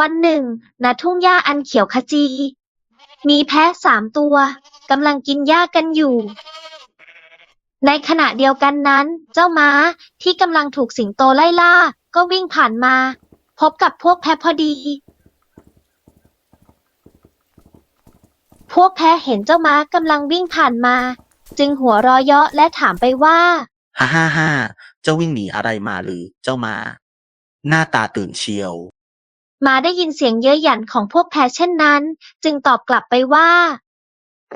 วันหนึ่ง ณ ทุ่งหญ้าอันเขียวขจี มีแพะสามตัวกำลังกินหญ้ากันอยู่ ในขณะเดียวกันนั้น เจ้าม้าที่กำลังถูกสิงโตไล่ล่า ก็วิ่งผ่านมา พบกับพวกแพะพอดี พวกแพะเห็นเจ้าม้ากำลังวิ่งผ่านมา จึงหัวเรอเยาะและถามไปว่า ฮ่าฮ่าฮ่าเจ้าวิ่งหนีอะไรมาหรือเจ้ามา หน้าตาตื่นเชียว ม้าได้ยินเสียงเย้ยหยันของพวกแพะเช่นนั้น จึงตอบกลับไปว่า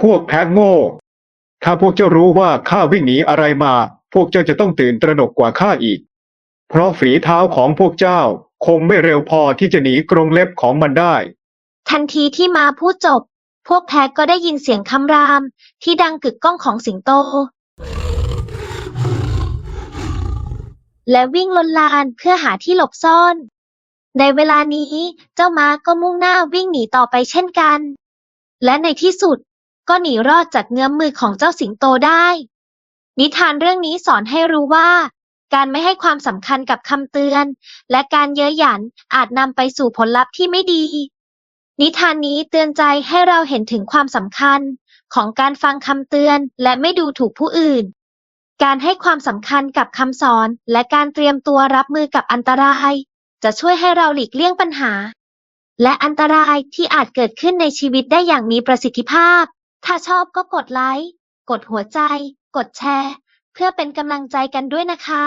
พวกแพะโง่ ถ้าพวกเจ้ารู้ว่าข้าวิ่งหนีอะไรมา พวกเจ้าจะต้องตื่นตระหนกกว่าข้าอีก เพราะฝีเท้าของพวกเจ้าคงไม่เร็วพอที่จะหนีกรงเล็บของมันได้ ทันทีที่ม้าพูดจบ พวกแพะก็ได้ยินเสียงคำราม ที่ดังกึกก้องของสิงโต และวิ่งลนลานเพื่อหาที่หลบซ่อน ในเวลานี้เจ้าม้าก็มุ่งหน้าวิ่งหนีต่อไปเช่นกัน และในที่สุดก็หนีรอดจากเงื้อมมือของเจ้าสิงโตได้ นิทานเรื่องนี้สอนให้รู้ว่า การไม่ให้ความสำคัญกับคำเตือน และการเย้ยหยันอาจนำไปสู่ผลลัพธ์ที่ไม่ดี นิทานนี้เตือนใจให้เราเห็นถึงความสำคัญ ของการฟังคำเตือนและไม่ดูถูกผู้อื่น การให้ความสำคัญกับคำสอนและการเตรียมตัวรับมือกับอันตราย จะช่วยให้เราหลีกเลี่ยงปัญหา และอันตรายที่อาจเกิดขึ้นในชีวิตได้อย่างมีประสิทธิภาพ ถ้าชอบก็กดไลค์ กดหัวใจ กดแชร์ เพื่อเป็นกำลังใจกันด้วยนะคะ